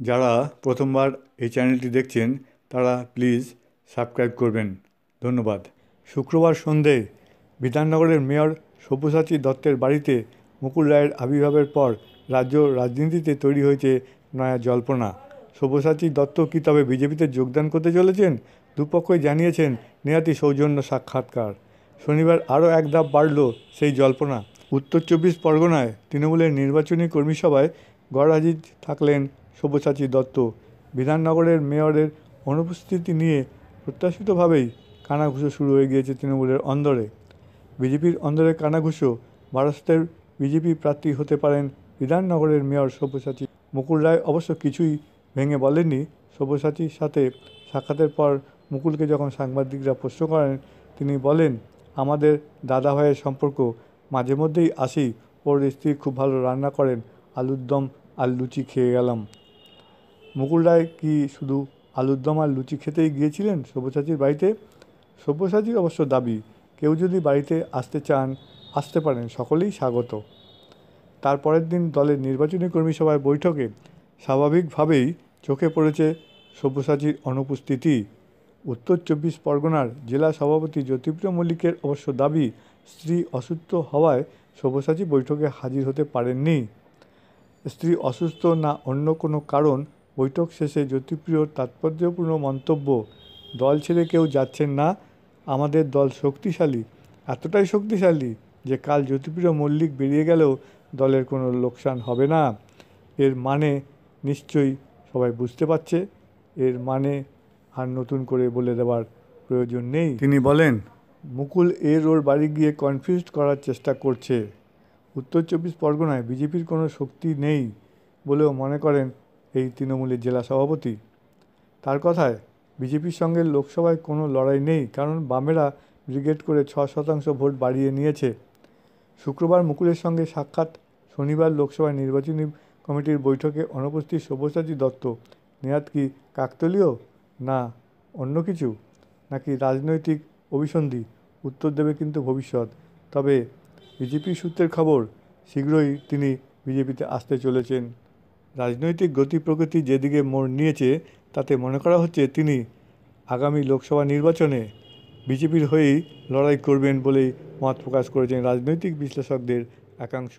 যারা প্রথমবার এই চ্যানেলটি দেখছেন, তারা প্লিজ সাবস্ক্রাইব করবেন। ধন্যবাদ। শুক্রবার সন্ধে বিধাননগরের মেয়র সব্যসাচী দত্তের বাড়িতে মুকুল রায়ের আবির্ভাবের পর রাজ্য রাজনীতিতে তৈরি হয়েছে নয়া জল্পনা। সব্যসাচী দত্ত কি তবে বিজেপিতে যোগদান করতে চলেছেন? দুপক্ষই জানিয়েছেন, নেহাতি সৌজন্য সাক্ষাৎকার। শনিবার আরও এক ধাপ বাড়ল সেই জল্পনা। উত্তর চব্বিশ পরগনায় তৃণমূলের নির্বাচনী কর্মী সভায় গড়হাজির থাকলেন সব্যসাচী দত্ত বিধাননগরের মেয়রের অনুপস্থিতি নিয়ে প্রত্যাশিতভাবেই কানাঘুষো শুরু হয়ে গিয়েছে তৃণমূলের অন্দরে। বিজেপির অন্দরে কানাঘুষো বারাসতের বিজেপি প্রার্থী হতে পারেন বিধাননগরের মেয়র সব্যসাচী। মুকুল রায় অবশ্য কিছুই ভেঙে বলেননি। সব্যসাচীর সাথে সাক্ষাতের পর মুকুলকে যখন সাংবাদিকরা প্রশ্ন করেন, তিনি বলেন, আমাদের দাদা ভাইয়ের সম্পর্ক মাঝে মধ্যেই আসি। ওর স্ত্রী খুব ভালো রান্না করেন। আলুর দম আর লুচি খেয়ে গেলাম। মুকুল রায় কি শুধু আলুর দম আর লুচি খেতেই গিয়েছিলেন সব্যসাচীর বাড়িতে? সব্যসাচীর অবশ্য দাবি, কেউ যদি বাড়িতে আসতে চান, আসতে পারেন, সকলেই স্বাগত। তারপরের দিন দলের নির্বাচনী কর্মী সভায় বৈঠকে স্বাভাবিকভাবেই চোখে পড়েছে সব্যসাচীর অনুপস্থিতি। উত্তর চব্বিশ পরগনার জেলা সভাপতি জ্যোতিপ্রিয় মল্লিকের অবশ্য দাবি, স্ত্রী অসুস্থ হওয়ায় সব্যসাচী বৈঠকে হাজির হতে পারেননি। স্ত্রী অসুস্থ না অন্য কোনো কারণ বৈঠক শেষে জ্যোতিপ্রিয়র তাৎপর্যপূর্ণ মন্তব্য দল ছেড়ে কেউ যাচ্ছেন না আমাদের দল শক্তিশালী। এতটাই শক্তিশালী যে কাল জ্যোতিপ্রিয় মল্লিক বেরিয়ে গেলেও দলের কোনো লোকসান হবে না। এর মানে নিশ্চয়ই সবাই বুঝতে পারছে এর মানে আর নতুন করে বলে দেওয়ার প্রয়োজন নেই। তিনি বলেন মুকুল এর ওর বাড়ি গিয়ে কনফিউজ করার চেষ্টা করছে। উত্তর চব্বিশ পরগনায় বিজেপির কোনো শক্তি নেই বলেও মনে করেন এই তৃণমূলের জেলা সভাপতি। তার কথায়, বিজেপির সঙ্গে লোকসভায় কোনো লড়াই নেই, কারণ বামেরা ব্রিগেড করে ছ শতাংশ ভোট বাড়িয়ে নিয়েছে। শুক্রবার মুকুলের সঙ্গে সাক্ষাৎ শনিবার লোকসভায় নির্বাচনী কমিটির বৈঠকে অনুপস্থিত সব্যসাচী দত্ত। নেহাত কি কাকতলীয়? না, অন্য কিছু? নাকি রাজনৈতিক অভিসন্ধি? উত্তর দেবে কিন্তু ভবিষ্যৎ। তবে বিজেপি সূত্রের খবর, শীঘ্রই তিনি বিজেপিতে আসতে চলেছেন। রাজনৈতিক গতি প্রকৃতি যেদিকে মোড় নিয়েছে, তাতে মনে করা হচ্ছে তিনি আগামী লোকসভা নির্বাচনে বিজেপির হয়েই লড়াই করবেন বলেই মত প্রকাশ করেছেন রাজনৈতিক বিশ্লেষকদের একাংশ।